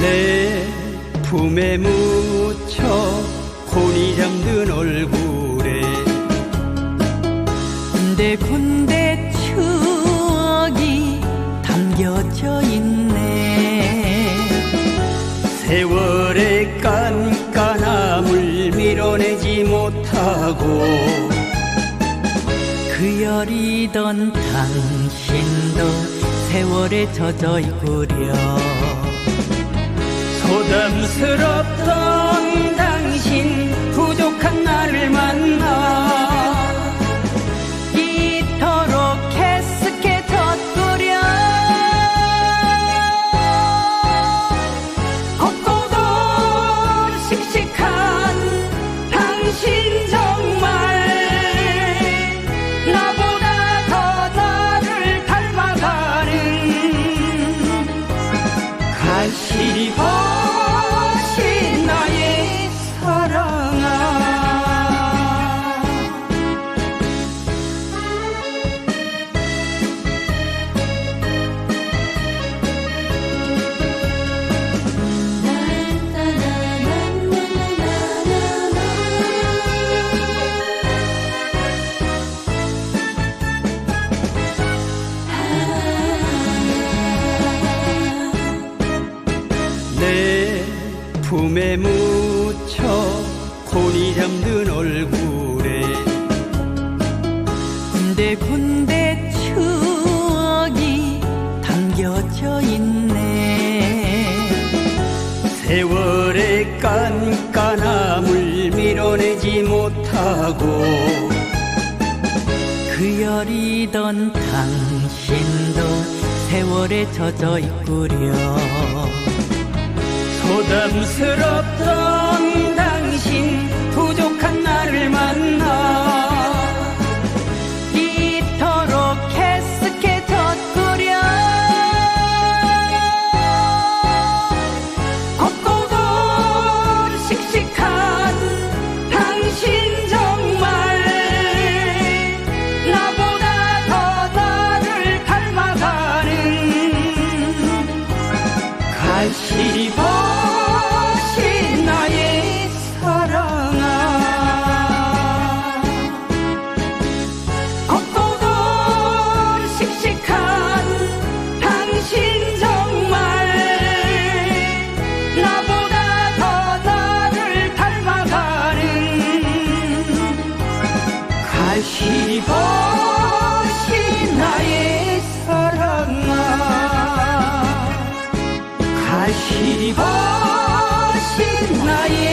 내 품에 묻혀 곤히 잠든 얼굴에 군데군데 추억이 담겨져 있네. 세월의 깐깐함을 밀어내지 못하고 그 여리던 당신도 세월에 젖어 있구려 소담 품에 묻혀 곤히 잠든 얼굴에 군데군데 추억이 담겨져 있네. 세월의 깐깐함을 밀어내지 못하고 그 여리던 당신도 세월에 젖어 있구려 소담 다시 보시 나의 사랑아. 다시 보시 나의